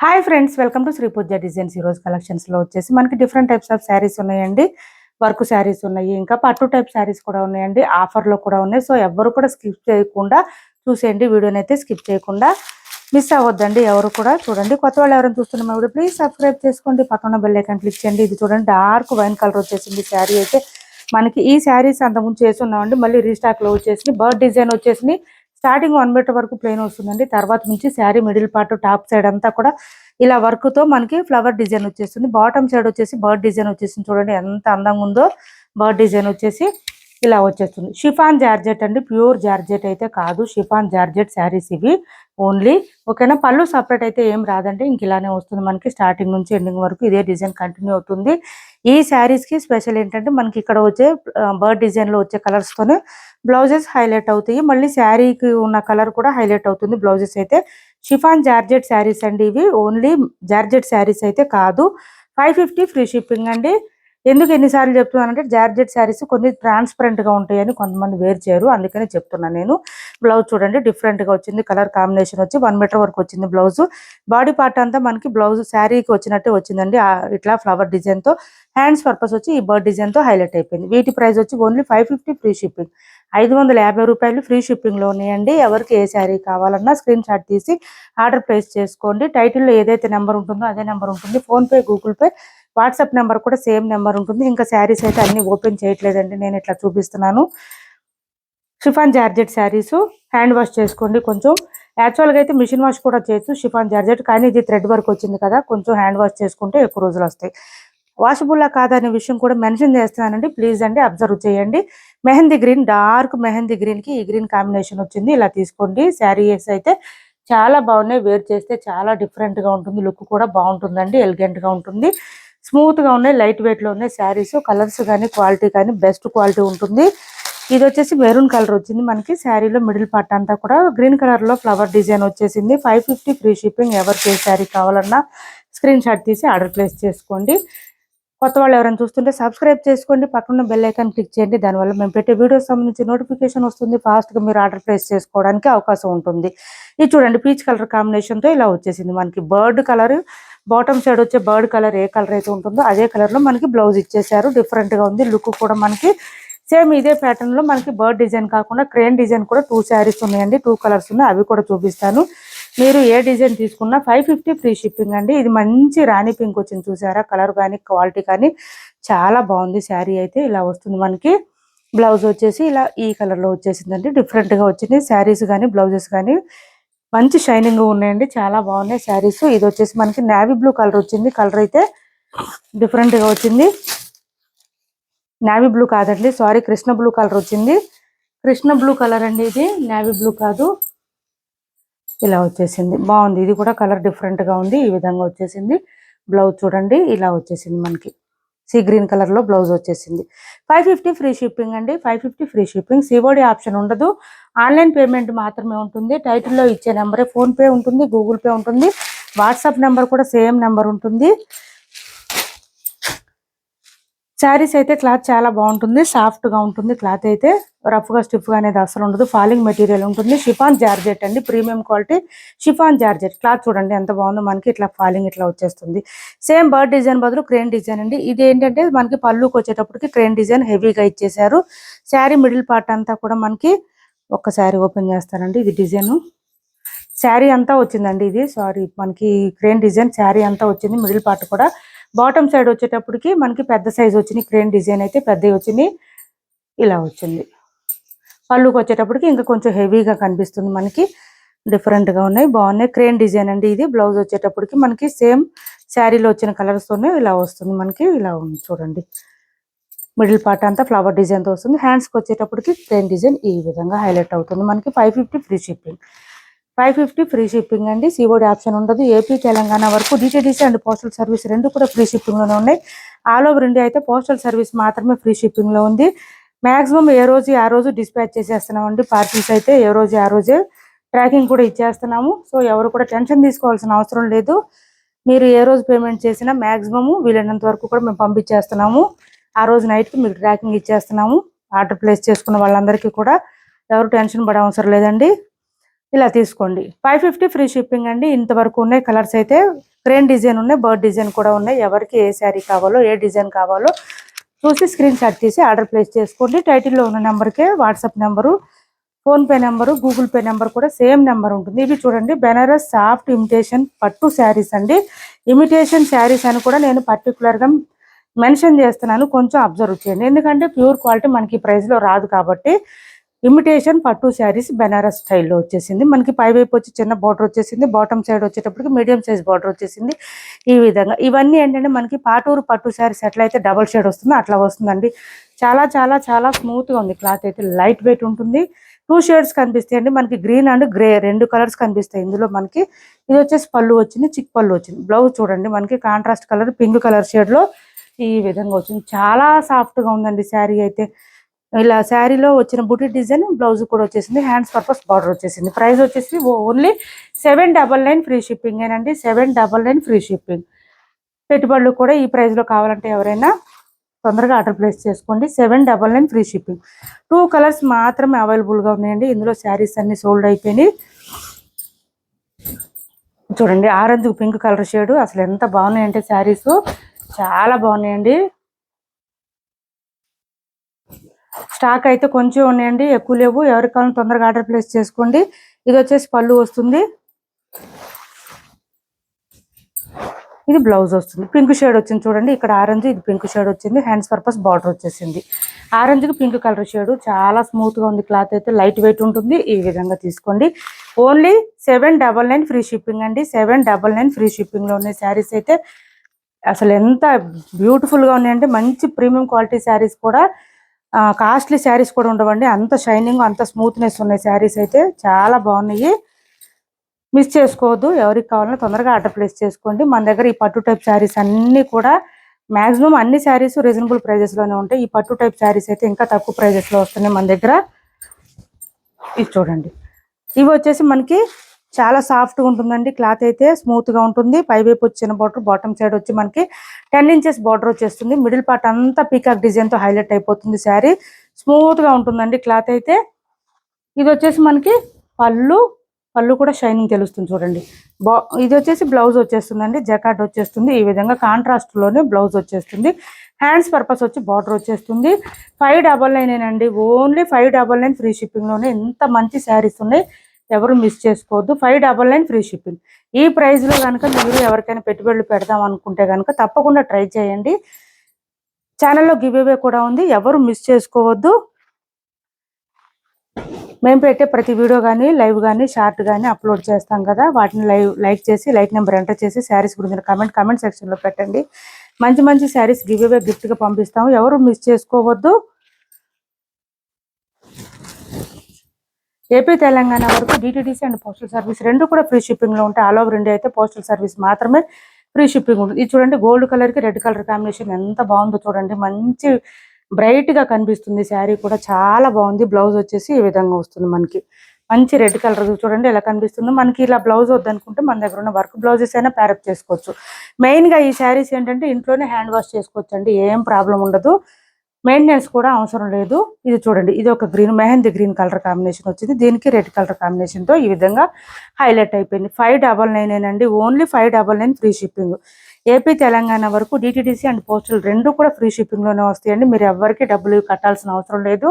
Hi friends welcome to Shri Pooja designs ఈ రోజు కలెక్షన్స్లో వచ్చేసి మనకి డిఫరెంట్ టైప్స్ ఆఫ్ శారీస్ ఉన్నాయండి. వర్క్ శారీస్ ఉన్నాయి ఇంకా పట్టు టైప్ శారీస్ కూడా ఉన్నాయండి. ఆఫర్లో కూడా ఉన్నాయి. సో ఎవరు కూడా స్కిప్ చేయకుండా చూసేయండి. వీడియోని అయితే స్కిప్ చేయకుండా మిస్ అవ్వద్దండి. ఎవరు కూడా చూడండి. కొత్త వాళ్ళు ఎవరైనా చూస్తున్నా వీడియో ప్లీజ్ సబ్స్క్రైబ్ చేసుకోండి. పక్కన బెల్ ఐకాన్ క్లిక్ చేయండి. ఇది చూడండి డార్క్ వైన్ కలర్ వచ్చేసింది శారీ అయితే. మనకి ఈ శారీస్ అంతకుముందు చేసి ఉన్నామండి. మళ్ళీ రీస్టాక్లో వచ్చేసి బర్డ్ డిజైన్ వచ్చేసి స్టార్టింగ్ వన్ మీటర్ వరకు ప్లెయిన్ వస్తుందండి. తర్వాత నుంచి sari middle part top side అంతా కూడా ఇలా వర్క్తో మనకి ఫ్లవర్ డిజైన్ వచ్చేస్తుంది. బాటమ్ సైడ్ వచ్చేసి బర్డ్ డిజైన్ వచ్చేసింది చూడండి. ఎంత అందంగా ఉందో బర్డ్ డిజైన్ వచ్చేసి ఇలా వచ్చేస్తుంది. షిఫాన్ జార్జెట్ అండి. ప్యూర్ జార్జెట్ అయితే కాదు. షిఫాన్ జార్జెట్ శారీస్ ఇవి ఓన్లీ ఓకేనా? పళ్ళు సపరేట్ అయితే ఏం రాదండి. ఇంక ఇలానే వస్తుంది మనకి. స్టార్టింగ్ నుంచి ఎండింగ్ వరకు ఇదే డిజైన్ కంటిన్యూ అవుతుంది. ఈ శారీస్కి స్పెషల్ ఏంటంటే మనకి ఇక్కడ వచ్చే బర్డ్ డిజైన్లో వచ్చే కలర్స్తోనే బ్లౌజెస్ హైలైట్ అవుతాయి. మళ్ళీ శారీకి ఉన్న కలర్ కూడా హైలైట్ అవుతుంది బ్లౌజెస్ అయితే. షిఫాన్ జార్జెట్ శారీస్ అండి ఇవి. ఓన్లీ జార్జెట్ శారీస్ అయితే కాదు. ఫైవ్ ఫిఫ్టీ ఫ్రీ షిప్పింగ్ అండి. ఎందుకు ఎన్నిసార్లు చెప్తున్నానంటే జార్జెట్ శారీస్ కొన్ని ట్రాన్స్పరెంట్గా ఉంటాయని కొంతమంది వేర్ చేయరు. అందుకనే చెప్తున్నాను నేను. బ్లౌజ్ చూడండి డిఫరెంట్గా వచ్చింది. కలర్ కాంబినేషన్ వచ్చి వన్ మీటర్ వరకు వచ్చింది బ్లౌజ్ బాడీ పార్ట్ అంతా మనకి బ్లౌజ్ శారీకి వచ్చినట్టే వచ్చిందండి. ఇట్లా ఫ్లవర్ డిజైన్తో. హ్యాండ్స్ పర్పస్ వచ్చి ఈ బర్డ్ డిజైన్తో హైలైట్ అయిపోయింది. వీటి ప్రైస్ వచ్చి only five fifty free shipping ఐదు వందల యాభై రూపాయలు ఫ్రీ షిప్పింగ్లో ఉన్నాయండి. ఎవరికి ఏ శారీ కావాలన్నా స్క్రీన్ షాట్ తీసి ఆర్డర్ ప్లేస్ చేసుకోండి. టైటిల్లో ఏదైతే నెంబర్ ఉంటుందో అదే నెంబర్ ఉంటుంది. PhonePe Google Pay WhatsApp number కూడా సేమ్ నెంబర్ ఉంటుంది. ఇంకా శారీస్ అయితే అన్ని ఓపెన్ చేయట్లేదండి. నేను ఇట్లా చూపిస్తున్నాను. Chiffon georgette saris. Hand wash చేసుకోండి కొంచెం. యాక్చువల్గా అయితే మిషన్ వాష్ కూడా చేయొచ్చు షిఫాన్ జార్జెట్. కానీ ఇది థ్రెడ్ వర్క్ వచ్చింది కదా కొంచెం హ్యాండ్ వాష్ చేసుకుంటే ఎక్కువ రోజులు వస్తాయి. వాషబుల్లా కాదనే విషయం కూడా మెన్షన్ చేస్తున్నానండి. ప్లీజ్ అండి అబ్జర్వ్ చేయండి. మెహందీ గ్రీన్ డార్క్ మెహందీ గ్రీన్కి ఈ గ్రీన్ కాంబినేషన్ వచ్చింది. ఇలా తీసుకోండి. శారీస్ అయితే చాలా బాగున్నాయి. వేర్ చేస్తే చాలా డిఫరెంట్గా ఉంటుంది. లుక్ కూడా బాగుంటుందండి. ఎలిగెంట్గా ఉంటుంది. స్మూత్గా ఉన్నాయి లైట్ వెయిట్లో ఉన్నాయి శారీస్. కలర్స్ కానీ క్వాలిటీ కానీ బెస్ట్ క్వాలిటీ ఉంటుంది. ఇది వచ్చేసి మెరూన్ కలర్ వచ్చింది మనకి. శారీలో మిడిల్ పార్ట్ అంతా కూడా గ్రీన్ కలర్లో ఫ్లవర్ డిజైన్ వచ్చేసింది. ఫైవ్ ఫిఫ్టీ ఫ్రీ షిప్పింగ్ ఎవరికి శారీ కావాలన్నా స్క్రీన్ షాట్ తీసి ఆర్డర్ ప్లేస్ చేసుకోండి. కొత్త వాళ్ళు ఎవరైనా చూస్తుంటే సబ్స్క్రైబ్ చేసుకోండి. పక్కన బెల్ ఐకాన్ క్లిక్ చేయండి. దానివల్ల మేము పెట్టే వీడియోస్ సంబంధించి నోటిఫికేషన్ వస్తుంది. ఫాస్ట్గా మీరు ఆర్డర్ ప్లేస్ చేసుకోవడానికి అవకాశం ఉంటుంది. ఇది చూడండి పీచ్ కలర్ కాంబినేషన్తో ఇలా వచ్చేసింది. మనకి బర్డ్ కలర్ బాటమ్ సైడ్ వచ్చే బర్డ్ కలర్ ఏ కలర్ అయితే ఉంటుందో అదే కలర్లో మనకి బ్లౌజ్ ఇచ్చేసారు డిఫరెంట్గా ఉంది. లుక్ కూడా మనకి సేమ్ ఇదే ప్యాటర్న్లో మనకి బర్డ్ డిజైన్ కాకుండా క్రేన్ డిజైన్ కూడా టూ శారీస్ ఉన్నాయండి. టూ కలర్స్ ఉన్నాయి. అవి కూడా చూపిస్తాను. మీరు ఏ డిజైన్ తీసుకున్నా ఫైవ్ ఫిఫ్టీ ఫ్రీ షిప్పింగ్ అండి. ఇది మంచి రాణి పింక్ వచ్చింది చూసారా? కలర్ కానీ క్వాలిటీ కానీ చాలా బాగుంది శారీ అయితే. ఇలా వస్తుంది మనకి. బ్లౌజ్ వచ్చేసి ఇలా ఈ కలర్లో వచ్చేసిందండి. డిఫరెంట్గా వచ్చింది శారీస్ కానీ బ్లౌజెస్ కానీ మంచి షైనింగ్ ఉన్నాయండి. చాలా బాగున్నాయి శారీస్. ఇది వచ్చేసి మనకి నావీ బ్లూ కలర్ వచ్చింది. కలర్ అయితే డిఫరెంట్గా వచ్చింది. నావీ బ్లూ కాదండి. సారీ కృష్ణ బ్లూ కలర్ వచ్చింది. కృష్ణ బ్లూ కలర్ అండి ఇది. నావీ బ్లూ కాదు. ఇలా వచ్చేసింది. బాగుంది. ఇది కూడా కలర్ డిఫరెంట్గా ఉంది. ఈ విధంగా వచ్చేసింది. బ్లౌజ్ చూడండి. ఇలా వచ్చేసింది మనకి. సీ గ్రీన్ కలర్లో బ్లౌజ్ వచ్చేసింది. ఫైవ్ ఫిఫ్టీ ఫ్రీ షిప్పింగ్ అండి. Five fifty free shipping. COD option ఉండదు. ఆన్లైన్ పేమెంట్ మాత్రమే ఉంటుంది. టైటిల్లో ఇచ్చే నెంబరే ఫోన్పే ఉంటుంది గూగుల్ పే ఉంటుంది. వాట్సాప్ నెంబర్ కూడా సేమ్ నెంబర్ ఉంటుంది. శారీస్ అయితే క్లాత్ చాలా బాగుంటుంది సాఫ్ట్గా ఉంటుంది. క్లాత్ అయితే రఫ్గా స్టిఫ్గా అనేది అసలు ఉండదు. ఫాలింగ్ మెటీరియల్ ఉంటుంది. షిఫాన్ జార్జెట్ అండి premium quality chiffon georgette cloth చూడండి ఎంత బాగుందో మనకి ఇట్లా ఫాలింగ్ ఇట్లా వచ్చేస్తుంది. సేమ్ బర్డ్ డిజైన్ బదులు క్రేన్ డిజైన్ అండి. ఇది ఏంటంటే మనకి పళ్ళుకి వచ్చేటప్పటికి క్రేన్ డిజైన్ హెవీగా ఇచ్చేసారు శారీ మిడిల్ పార్ట్ అంతా కూడా మనకి ఒక్కసారి ఓపెన్ చేస్తానండి ఇది డిజైన్ శారీ అంతా వచ్చిందండి ఇది. సారీ మనకి క్రేన్ డిజైన్ శారీ అంతా వచ్చింది. మిడిల్ పార్ట్ కూడా బాటమ్ సైడ్ వచ్చేటప్పటికి మనకి పెద్ద సైజ్ వచ్చింది. క్రేన్ డిజైన్ అయితే పెద్దవి వచ్చింది. ఇలా వచ్చింది. పళ్ళుకి వచ్చేటప్పటికి ఇంకా కొంచెం హెవీగా కనిపిస్తుంది మనకి. డిఫరెంట్గా ఉన్నాయి. బాగున్నాయి. క్రేన్ డిజైన్ అండి ఇది. బ్లౌజ్ వచ్చేటప్పటికి మనకి సేమ్ శారీలో వచ్చిన కలర్స్ తోనే ఇలా వస్తుంది మనకి. ఇలా ఉంది చూడండి. మిడిల్ పార్ట్ అంతా ఫ్లవర్ డిజైన్తో వస్తుంది. హ్యాండ్స్కి వచ్చేటప్పటికి క్రేన్ డిజైన్ ఈ విధంగా హైలైట్ అవుతుంది మనకి. Five fifty free shipping five fifty free shipping అండి. సిఓడి ఆప్షన్ ఉండదు. ఏపీ తెలంగాణ వరకు డిటీడీసీ అండ్ పోస్టల్ సర్వీస్ రెండు కూడా ఫ్రీ షిప్పింగ్లోనే ఉన్నాయి. ఆల్ ఓవర్ ఇండియా అయితే పోస్టల్ సర్వీస్ మాత్రమే ఫ్రీ షిప్పింగ్లో ఉంది. మ్యాక్సిమం ఏ రోజు ఆ రోజు డిస్పాచ్ చేసేస్తున్నామండి. పార్సిల్స్ అయితే ఏ రోజు ఆ రోజే ట్రాకింగ్ కూడా ఇచ్చేస్తున్నాము. సో ఎవరు కూడా టెన్షన్ తీసుకోవాల్సిన అవసరం లేదు. మీరు ఏ రోజు పేమెంట్ చేసినా మాక్సిమం వీలైనంత వరకు కూడా మేము పంపించేస్తున్నాము. ఆ రోజు నైట్కి మీకు ట్రాకింగ్ ఇచ్చేస్తున్నాము. ఆర్డర్ ప్లేస్ చేసుకున్న వాళ్ళందరికీ కూడా ఎవరు టెన్షన్ పడే అవసరం లేదండి. ఇలా తీసుకోండి. ఫైవ్ ఫిఫ్టీ ఫ్రీ షిప్పింగ్ అండి. ఇంతవరకు ఉన్నాయి కలర్స్ అయితే. క్రేన్ డిజైన్ ఉన్నాయి బర్డ్ డిజైన్ కూడా ఉన్నాయి. ఎవరికి ఏ శారీ కావాలో ఏ డిజైన్ కావాలో చూసి స్క్రీన్ షాట్ తీసి ఆర్డర్ ప్లేస్ చేసుకోండి. టైటిల్లో ఉన్న నెంబర్కే WhatsApp number PhonePe number Google Pay number కూడా సేమ్ నెంబర్ ఉంటుంది. ఇవి చూడండి బెనారస్ సాఫ్ట్ ఇమిటేషన్ పట్టు శారీస్ అండి. ఇమిటేషన్ శారీస్ అని కూడా నేను పర్టికులర్గా మెన్షన్ చేస్తున్నాను. కొంచెం అబ్జర్వ్ చేయండి. ఎందుకంటే ప్యూర్ క్వాలిటీ మనకి ప్రైస్లో రాదు కాబట్టి ఇమిటేషన్ పట్టు శారీస్ బెనారస్ స్టైల్లో వచ్చేసింది. మనకి పై వైపు వచ్చి చిన్న బార్డర్ వచ్చేసింది. బాటమ్ సైడ్ వచ్చేటప్పటికి మీడియం సైజ్ బార్డర్ వచ్చేసింది. ఈ విధంగా ఇవన్నీ ఏంటంటే మనకి పాటూరు పట్టు శారీస్ ఎట్లయితే డబల్ షేడ్ వస్తుందో. అట్లా వస్తుందండి. చాలా చాలా చాలా స్మూత్గా ఉంది. క్లాత్ అయితే లైట్ వెయిట్ ఉంటుంది. టూ షేడ్స్ కనిపిస్తాయి అండి. మనకి గ్రీన్ అండ్ గ్రే రెండు కలర్స్ కనిపిస్తాయి ఇందులో మనకి. ఇది వచ్చేసి పళ్ళు వచ్చింది చిక్ పళ్ళు వచ్చింది. బ్లౌజ్ చూడండి. మనకి కాంట్రాస్ట్ కలర్ పింక్ కలర్ షేడ్లో ఈ విధంగా వచ్చింది. చాలా సాఫ్ట్గా ఉందండి శారీ అయితే. ఇలా శారీలో వచ్చిన బుటీ డిజైన్ బ్లౌజ్ కూడా వచ్చేసింది. హ్యాండ్స్ పర్పస్ బార్డర్ వచ్చేసింది. ప్రైస్ వచ్చేసి only seven double nine free shipping ఏనండి. Seven double nine free shipping పెట్టుబడులు కూడా ఈ ప్రైస్లో కావాలంటే ఎవరైనా తొందరగా ఆర్డర్ ప్లేస్ చేసుకోండి. Seven double nine free shipping two colours మాత్రమే అవైలబుల్గా ఉన్నాయండి. ఇందులో శారీస్ అన్ని సోల్డ్ అయిపోయినాయి. చూడండి ఆరెంజ్ పింక్ కలర్ షేడ్ అసలు ఎంత బాగున్నాయంటే శారీస్. చాలా బాగున్నాయండి. స్టాక్ అయితే కొంచెం ఉన్నాయండి ఎక్కువ లేవు. ఎవరికి కావాలని తొందరగా ఆర్డర్ ప్లేస్ చేసుకోండి. ఇది వచ్చేసి పళ్ళు వస్తుంది. ఇది బ్లౌజ్ వస్తుంది. పింక్ షేడ్ వచ్చింది చూడండి. ఇక్కడ ఆరెంజ్ ఇది పింక్ షేడ్ వచ్చింది. హ్యాండ్స్ పర్పస్ బార్డర్ వచ్చేసింది. ఆరెంజ్కి పింక్ కలర్ షేడ్. చాలా స్మూత్గా ఉంది. క్లాత్ అయితే లైట్ వెయిట్ ఉంటుంది. ఈ విధంగా తీసుకోండి. Only seven double nine free shipping అండి. సెవెన్ డబల్ నైన్ ఫ్రీ షిప్పింగ్లో ఉన్నాయి శారీస్ అయితే అసలు ఎంత బ్యూటిఫుల్గా ఉన్నాయంటే మంచి ప్రీమియం క్వాలిటీ శారీస్ కూడా కాస్ట్లీ శారీస్ కూడా ఉండవండి. అంత షైనింగ్ అంత స్మూత్నెస్ ఉన్నాయి శారీస్ అయితే చాలా బాగున్నాయి. మిస్ చేసుకోవద్దు. ఎవరికి కావాలన్నా తొందరగా ఆర్డర్ ప్లేస్ చేసుకోండి. మన దగ్గర ఈ పట్టు టైప్ శారీస్ అన్నీ కూడా మ్యాక్సిమం అన్ని శారీస్ రీజనబుల్ ప్రైజెస్లోనే ఉంటాయి. ఈ పట్టు టైప్ శారీస్ అయితే ఇంకా తక్కువ ప్రైజెస్లో వస్తున్నాయి మన దగ్గర. ఇది చూడండి. ఇవి వచ్చేసి మనకి చాలా సాఫ్ట్గా ఉంటుందండి. క్లాత్ అయితే స్మూత్గా ఉంటుంది. పైవైపు వచ్చిన బార్డర్ బాటమ్ సైడ్ వచ్చి మనకి టెన్ ఇంచెస్ బార్డర్ వచ్చేస్తుంది. మిడిల్ పార్ట్ అంతా పీకాక్ డిజైన్తో హైలైట్ అయిపోతుంది శారీ. స్మూత్గా ఉంటుందండి క్లాత్ అయితే. ఇది వచ్చేసి మనకి పళ్ళు. పళ్ళు కూడా షైనింగ్ తెలుస్తుంది చూడండి. బా ఇది వచ్చేసి బ్లౌజ్ వచ్చేస్తుందండి. జకాట్ వచ్చేస్తుంది. ఈ విధంగా కాంట్రాస్ట్లోనే బ్లౌజ్ వచ్చేస్తుంది. హ్యాండ్స్ పర్పస్ వచ్చి బార్డర్ వచ్చేస్తుంది. ఫైవ్ డబల్ నైన్ అండి only five double nine free షిప్పింగ్లోనే ఎంత మంచి శారీస్ ఉన్నాయి. ఎవరు మిస్ చేసుకోవద్దు. Five double nine free shipping. ఈ ప్రైస్లో కనుక మీరు ఎవరికైనా పెట్టుబడులు పెడదాం అనుకుంటే కనుక తప్పకుండా ట్రై చేయండి. ఛానల్లో గివ్ అవే కూడా ఉంది. ఎవరు మిస్ చేసుకోవద్దు. మేము పెట్టే ప్రతి వీడియో కానీ లైవ్ కానీ షార్ట్ కానీ అప్లోడ్ చేస్తాం కదా. వాటిని లైవ్ లైక్ చేసి లైక్ నెంబర్ ఎంటర్ చేసి శారీస్ గురించి కామెంట్ కమెంట్ సెక్షన్లో పెట్టండి. మంచి మంచి శారీస్ గివ్ అవే గిఫ్ట్గా పంపిస్తాము. ఎవరు మిస్ చేసుకోవద్దు. ఏపీ తెలంగాణ వరకు డిటీడీసీ అండ్ పోస్టల్ సర్వీస్ రెండు కూడా ఫ్రీ షిప్పింగ్లో ఉంటాయి. ఆల్ ఓవర్ ఇండియా అయితే పోస్టల్ సర్వీస్ మాత్రమే ఫ్రీ షిప్పింగ్ ఉంటుంది. ఇది చూడండి గోల్డ్ కలర్కి రెడ్ కలర్ కాంబినేషన్ ఎంత బాగుందో చూడండి. మంచి బ్రైట్గా కనిపిస్తుంది. శారీ కూడా చాలా బాగుంది. బ్లౌజ్ వచ్చేసి ఈ విధంగా వస్తుంది మనకి. మంచి రెడ్ కలర్ చూడండి ఎలా కనిపిస్తుందో. మనకి ఇలా బ్లౌజ్ వద్దనుకుంటే మన దగ్గర ఉన్న వర్క్ బ్లౌజెస్ అయినా ప్యారప్ చేసుకోవచ్చు. మెయిన్గా ఈ శారీస్ ఏంటంటే ఇంట్లోనే హ్యాండ్ వాష్ చేసుకోవచ్చు అండి ఏం ప్రాబ్లం ఉండదు. మెయింటెనెన్స్ కూడా అవసరం లేదు. ఇది చూడండి ఇది ఒక green mehndi green colour combination వచ్చింది. దీనికి రెడ్ కలర్ కాంబినేషన్తో ఈ విధంగా హైలైట్ అయిపోయింది. ఫైవ్ డబల్ నైన్ అండి. Only five double nine free shipping AP Telangana వరకు డిటీడీసీ అండ్ పోస్టల్ రెండు కూడా ఫ్రీ షిప్పింగ్లోనే వస్తాయండి. మీరు ఎవరికి డబ్బులు కట్టాల్సిన అవసరం లేదు.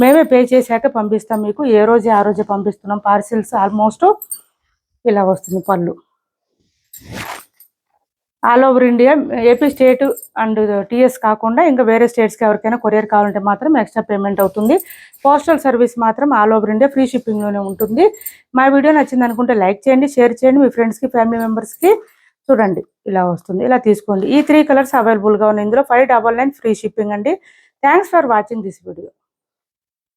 మేమే పే చేశాక పంపిస్తాం మీకు. ఏ రోజే ఆ రోజే పంపిస్తున్నాం. పార్సిల్స్ ఆల్మోస్ట్ ఇలా వస్తుంది పళ్ళు. All over India AP state and TS కాకుండా ఇంకా వేరే స్టేట్స్కి ఎవరికైనా కొరియర్ కావాలంటే మాత్రం ఎక్స్ట్రా పేమెంట్ అవుతుంది. పోస్టల్ సర్వీస్ మాత్రం ఆల్ ఓవర్ ఇండియా ఫ్రీ షిప్పింగ్లోనే ఉంటుంది. మా వీడియో నచ్చింది అనుకుంటే లైక్ చేయండి షేర్ చేయండి. మీ ఫ్రెండ్స్కి ఫ్యామిలీ మెంబర్స్కి చూడండి. ఇలా వస్తుంది. ఇలా తీసుకోండి. ఈ త్రీ కలర్స్ అవైలబుల్గా ఉన్నాయి. ఇందులో five double nine free shipping అండి. Thanks for watching this video